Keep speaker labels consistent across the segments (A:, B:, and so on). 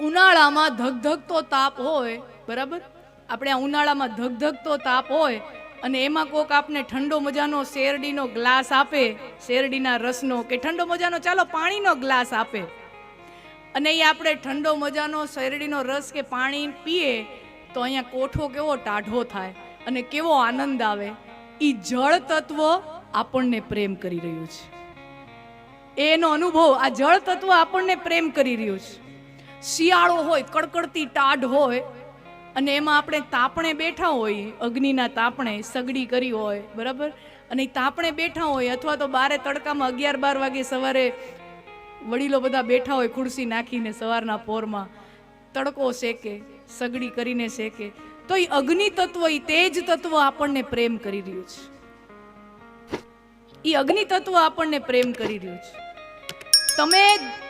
A: ઉનાળામાં ધગધગતો તાપ હોય, બરાબર? આપણે આ ઉનાળામાં ધગધગતો તાપ હોય અને એમાં કોક આપને ઠંડો મજાનો શેરડીનો ગ્લાસ આપે, શેરડીના રસનો કે ઠંડો મજાનો, ચાલો પાણીનો ગ્લાસ આપે. અને એ આપણે ઠંડો મજાનો શેરડીનો રસ કે પાણી પીએ, તો અહીંયા કોઠો કેવો ટાઢો થાય અને કેવો આનંદ આવે. એ જળ તત્વ આપણને પ્રેમ કરી રહ્યું છે. એનો અનુભવ, આ જળ તત્વ આપણને પ્રેમ કરી રહ્યું છે. શિયાળો હોય, કડકડતી ટાઢ હોય, અને એમાં આપણે તાપણે બેઠા હોય, અગ્નિના તાપણે સગડી કરી હોય, બરાબર? અને તાપણે બેઠા હોય, અથવા તો બારે તડકામાં અગિયાર બાર વાગે સવારે વડીલો બધા બેઠા હોય ખુરશી નાખીને સવારના પોરમાં, તડકો શેકે, સગડી કરીને શેકે, તો એ અગ્નિ તત્વ એ તેજ તત્વ આપણને પ્રેમ કરી રહ્યું છે. એ અગ્નિ તત્વ આપણને પ્રેમ કરી રહ્યું છે. તમે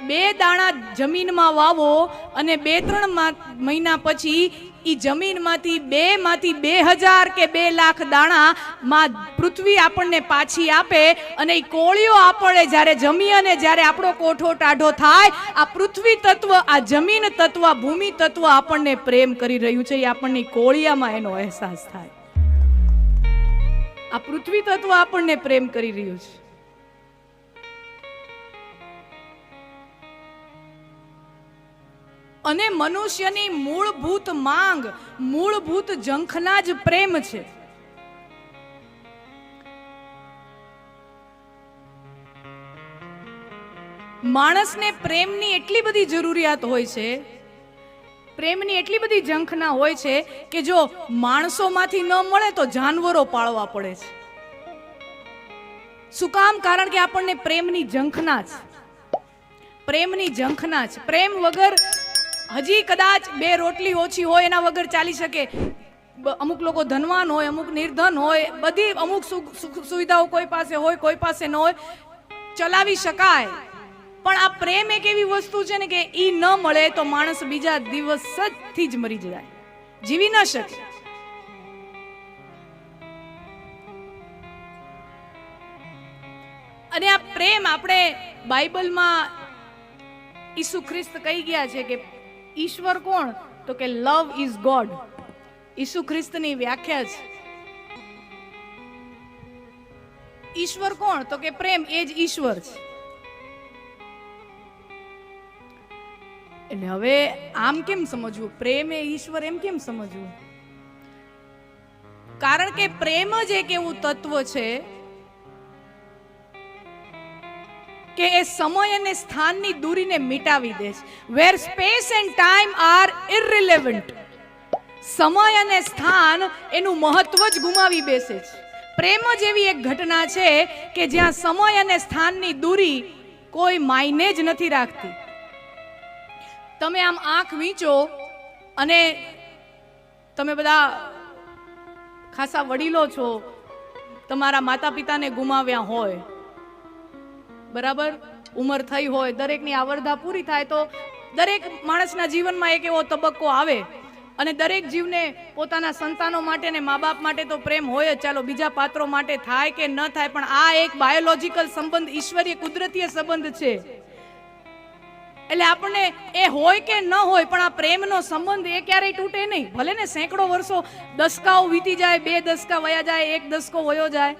A: બે દાણા જમીનમાં વાવો અને બે, ત્રણ મહિના પછી એ જમીનમાંથી બે માંથી બે હજાર કે બે લાખ દાણા માં પૃથ્વી આપણને પાછી આપે અને એ કોળીઓ આપણે જ્યારે જમી અને જ્યારે આપણો કોઠો ટાઢો થાય, આ પૃથ્વી તત્વ, આ જમીન તત્વ ભૂમિ તત્વ આપણને પ્રેમ કરી રહ્યું છે એ આપણને કોળિયામાં એનો અહેસાસ થાય. આ પૃથ્વી તત્વ આપણને પ્રેમ કરી રહ્યું છે. અને મનુષ્યની મૂળભૂત માંગ, મૂળભૂત જંખના જ પ્રેમ છે. માણસને પ્રેમની એટલી બધી જરૂરિયાત હોય છે, પ્રેમની એટલી બધી જંખના હોય છે કે જો માણસોમાંથી ન મળે તો જાનવરો પાળવા પડે છે. શું કામ? કારણ કે આપણને પ્રેમની જંખના છે પ્રેમની જંખના છે પ્રેમ વગર હજી કદાચ બે રોટલી ઓછી હોય એના વગર ચાલી શકે. અમુક લોકો ધનવાન હોય, અમુક નિર્ધન હોય, બધી અમુક સુવિધાઓ કોઈ પાસે હોય, કોઈ પાસે ન હોય, ચલાવી શકાય. પણ આ પ્રેમ એક એવી વસ્તુ છે ને કે એ ન મળે તો માણસ બીજા દિવસથી જ મરી જાય. જીવી ન શકે. અને આ પ્રેમ આપણે બાઇબલમાં ઈસુ ખ્રિસ્ત કહી ગયા છે કે ઈશ્વર કોણ? તો કે લવ ઇઝ ગોડ. ઈસુ ખ્રિસ્તની વ્યાખ્યા છે ઈશ્વર કોણ? તો કે પ્રેમ, એ જ ઈશ્વર છે. એટલે હવે આમ કેમ સમજવું? પ્રેમ એ ઈશ્વર એમ કેમ સમજવું? કારણ કે પ્રેમ જ એક એવું તત્વ છે કે એ સમય અને સ્થાનની દૂરીને મિટાવી દે છે where space and time are irrelevant સમય અને સ્થાન એનું મહત્વ જ ગુમાવી બેસે છે. પ્રેમ જ એવી એક ઘટના છે કે જ્યાં સમય અને સ્થાનની દૂરી કોઈ માયને જ નથી રાખતી. તમે આમ આંખ વીંચો અને તમે બધા ખાસા વડીલો છો, તમારા માતા પિતાને ગુમાવ્યા હોય બરાબર? ઉંમર થઈ હોય, દરેકની આવરદા પૂરી થાય તો દરેક માણસના જીવનમાં એક એવો તબક્કો આવે. અને દરેક જીવને પોતાના સંતાનો માટે ને મા બાપ માટે તો પ્રેમ હોય જ. ચાલો, બીજા પાત્રો માટે થાય કે ન થાય, પણ આ એક બાયોલોજીકલ સંબંધ, ઈશ્વરીય કુદરતીય સંબંધ છે. એટલે આપણને એ હોય કે ન હોય, પણ આ પ્રેમનો સંબંધ એ ક્યારેય તૂટે નહીં. ભલે ને સેંકડો વર્ષો દસકાઓ વીતી જાય, બે દસકા વયા જાય, એક દસકો વયો જાય.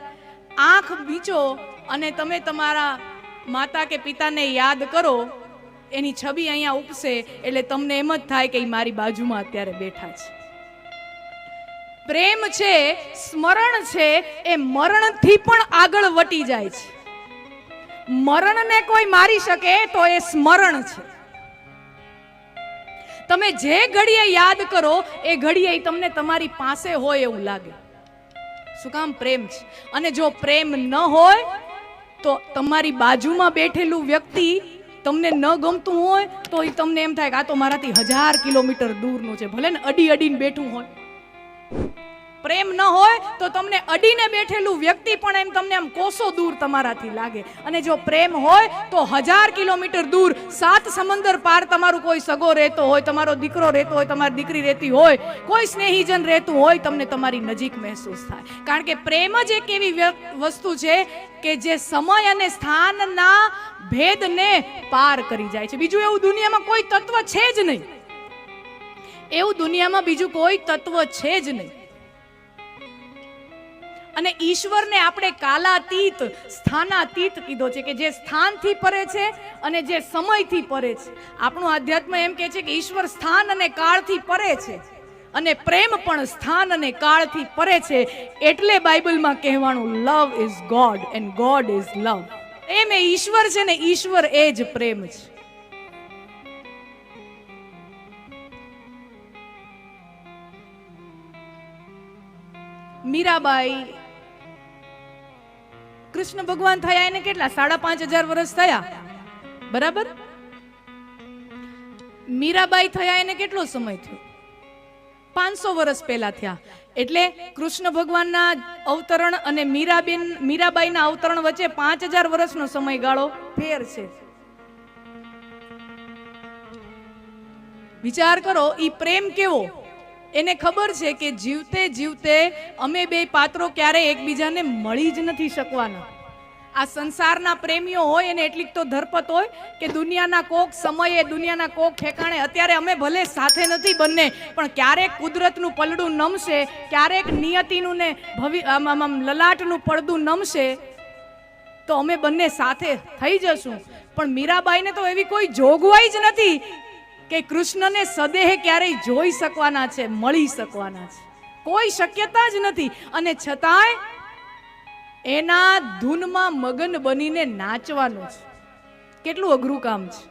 A: આંખ બીચો અને તમે તમારા માતા કે પિતાને યાદ કરો, એની છબી અહીંયા ઉપસે, એટલે તમને એમ જ થાય કે એ મારી બાજુમાં અત્યારે બેઠા છે. પ્રેમ છે, સ્મરણ છે, એ મરણથી પણ આગળ વટી જાય છે. મરણને કોઈ મારી શકે તો એ સ્મરણ છે. તમે જે ઘડીએ યાદ કરો, એ ઘડીએ તમને તમારી પાસે હોય એવું લાગે. શું કામ પ્રેમ છે? અને જો પ્રેમ ન હોય તો તમારી બાજુમાં બેઠેલું વ્યક્તિ તમને ન ગમતું હોય, તો એ તમને એમ થાય કે આ તો મારાથી હજાર કિલોમીટર દૂરનું છે. ભલે ને અડી અડીને બેઠું હોય. પ્રેમ ન હોય તો તમને અડીને બેઠેલું વ્યક્તિ પણ એમ તમને આમ કોસો દૂર તમારાથી લાગે. અને જો પ્રેમ હોય તો હજાર કિલોમીટર દૂર, સાત સમંદર પાર તમારું કોઈ સગો રહેતો હોય, તમારો દીકરો રહેતો હોય, તમારી દીકરી રહેતી હોય, કોઈ સ્નેહીજન રહેતું હોય, તમને તમારી નજીક મહેસૂસ થાય. કારણ કે પ્રેમ જ એક એવી વસ્તુ છે કે જે સમય અને સ્થાનના ભેદને પાર કરી જાય છે. બીજું એવું દુનિયામાં કોઈ તત્વ છે જ નહીં. એવું દુનિયામાં બીજું કોઈ તત્વ છે જ નહીં. અને ઈશ્વરને આપણે કાલાતીત, સ્થાનાતીત કીધો છે કે જે સ્થાનથી પરે છે અને જે સમયથી પરે છે. આપણું આધ્યાત્મ એમ કહે છે કે ઈશ્વર સ્થાન અને કાળથી પરે છે અને પ્રેમ પણ સ્થાન અને કાળથી પરે છે એટલે બાઇબલમાં કહેવાનું love is God and God is love. એમ એ ઈશ્વર છે ને ઈશ્વર એ જ પ્રેમ છે. મીરાબાઈ કૃષ્ણ ભગવાન થયા એને કેટલા? સાડા પાંચ હજાર વર્ષ થયા. બરાબર? મીરાબાઈ થયા એને કેટલો સમય થયો? પાંચસો વર્ષ પહેલા થયા. એટલે કૃષ્ણ ભગવાનના અવતરણ અને મીરાબેન, મીરાબાઈના અવતરણ વચ્ચે પાંચ હજાર વર્ષનો સમયગાળો ફેર છે. વિચાર કરો, ઈ પ્રેમ કેવો? એને ખબર છે કે જીવતે જીવતે અમે બે પાત્રો ક્યારે એકબીજાને મળી જ નથી શકવાના. આ સંસારના પ્રેમીઓ હોય એને એટલીક તો ધરપત હોય કે દુનિયાના કોક સમયે દુનિયાના કોક ઠેકાણે અત્યારે અમે ભલે સાથે નથી બંને, પણ ક્યારેક કુદરતનું પલડું નમશે, ક્યારેક નિયતિનું ને ભવિ લલાટનું પડદું નમશે, તો અમે બંને સાથે થઈ જશું. પણ મીરાબાઈને તો એવી કોઈ જોગવાઈ જ નથી કે કૃષ્ણને સદેહ ક્યારેય જોઈ શકવાના છે, મળી શકવાના છે. કોઈ શક્યતા જ નથી. અને છતાંય એના ધૂનમાં મગન બનીને નાચવાનું છે. કેટલું અઘરું કામ છે.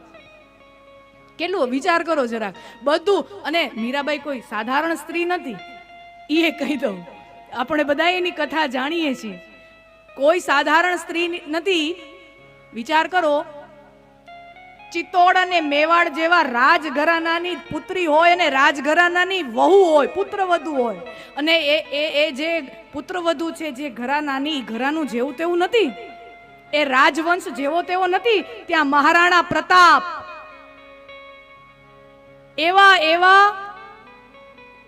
A: કેટલું વિચાર કરો જરાક. બધું, અને મીરાબાઈ કોઈ સાધારણ સ્ત્રી નથી. એ કહી દઉં. આપણે બધા એની કથા જાણીએ છીએ. કોઈ સાધારણ સ્ત્રી નથી. વિચાર કરો ચિત્તોડ અને મેવાડ જેવા રાજઘરાનાની પુત્રી હોય અને રાજઘરાનાની વહુ હોય, પુત્રવધુ હોય. અને એ એ એ જે પુત્રવધુ છે, જે ઘરાનાની ઘરાનું જેવું તેવું નથી. એ રાજવંશ જેવો તેવો નથી. ત્યાં મહારાણા પ્રતાપ. એવા એવા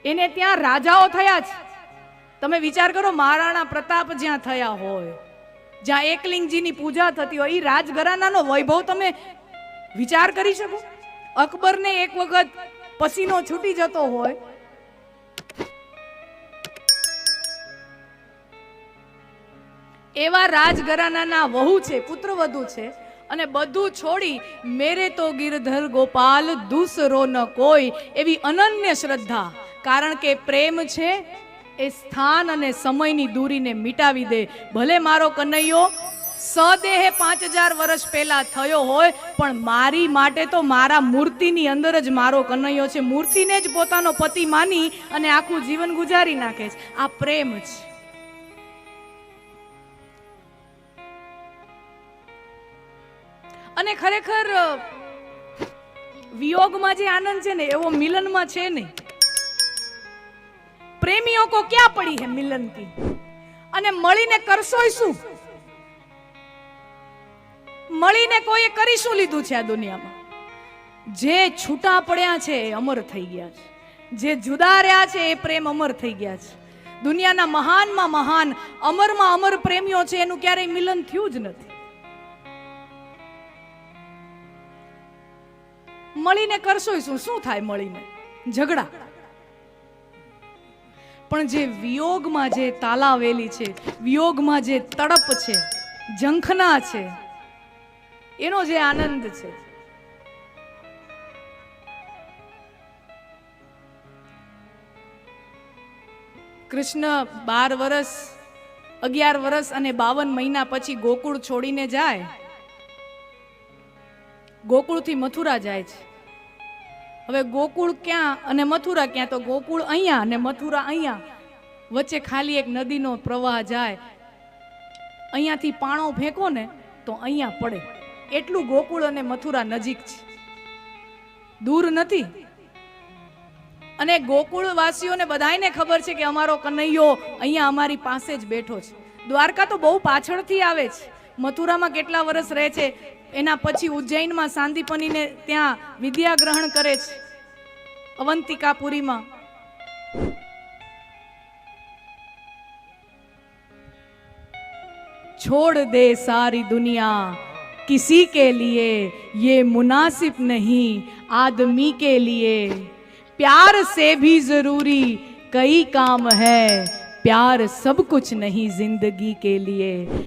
A: એને ત્યાં રાજાઓ થયા છે તમે વિચાર કરો, મહારાણા પ્રતાપ જ્યાં થયા હોય, જ્યાં એકલિંગજીની પૂજા થતી હોય એ રાજઘરાનાનો વૈભવ તમે વિચાર કરી શકો? અકબરને એક વખત પસીનો છૂટી જતો હોય. એવા રાજઘરાનાના વહુ છે, પુત્રવધુ છે, અને બધું છોડી મેરે તો ગિરધર ગોપાલ દૂસરો ન કોઈ એવી અનન્ય શ્રદ્ધા. કારણ કે પ્રેમ છે, એ સ્થાન અને સમયની દૂરીને મિટાવી દે. ભલે મારો કનૈયો સદેહે પાંચ હજાર વર્ષ પહેલા થયો હોય, પણ મારી માટે તો મારા મૂર્તિની અંદર જ મારો કનૈયો છે. મૂર્તિને જ પોતાનો પતિ માની અને આખું જીવન ગુજારી નાખે છે. આ પ્રેમ છે. અને ખરેખર વિયોગમાં જે આનંદ છે ને, એવો મિલનમાં છે નહીં. પ્રેમીઓ કો ક્યાં પડી હે મિલન કી અને મળીને કરશોય શું? મળીને કોઈએ કરી શું લીધું છે આ દુનિયામાં? જે છૂટા પડ્યા છે એ અમર થઈ ગયા છે. જે જુદા રહ્યા છે એ પ્રેમ અમર થઈ ગયા છે. દુનિયાના મહાનમાં મહાન, અમરમાં અમર પ્રેમીઓ છે એનું ક્યારેય મિલન થયું જ નથી. મળીને કરશો શું? શું થાય મળીને? ઝઘડા. પણ જે વિયોગમાં જે તાલાવેલી છે, વિયોગમાં જે તડપ છે, ઝંખના છે એનો જે આનંદ છે. કૃષ્ણ બાર વર્ષ અગિયાર વર્ષ અને બાવન મહિના પછી ગોકુળ છોડીને જાય. ગોકુળથી મથુરા જાય છે. હવે ગોકુળ ક્યાં અને મથુરા ક્યાં? તો ગોકુળ અહીંયા અને મથુરા અહીંયા. વચ્ચે ખાલી એક નદીનો પ્રવાહ જાય. અહીંયાથી પાણો ફેંકો ને તો અહીંયા પડે. એટલું ગોકુળ અને મથુરા નજીક છે. દૂર નથી. અને ગોકુળવાસીઓને બધાને ખબર છે કે અમારો કનૈયો અહીંયા અમારી પાસે જ બેઠો છે. દ્વારકા તો બહુ પાછળથી આવે છે. મથુરામાં કેટલા વર્ષ રહે છે? એના પછી ઉજ્જૈનમાં સાંદીપનીને ત્યાં વિદ્યા ગ્રહણ કરે છે. અવંતિકાપુરીમાં. છોડ દે સારી દુનિયા. किसी के लिए ये मुनासिब नहीं, आदमी के लिए। प्यार से भी ज़रूरी कई काम है, प्यार सब कुछ नहीं ज़िंदगी के लिए।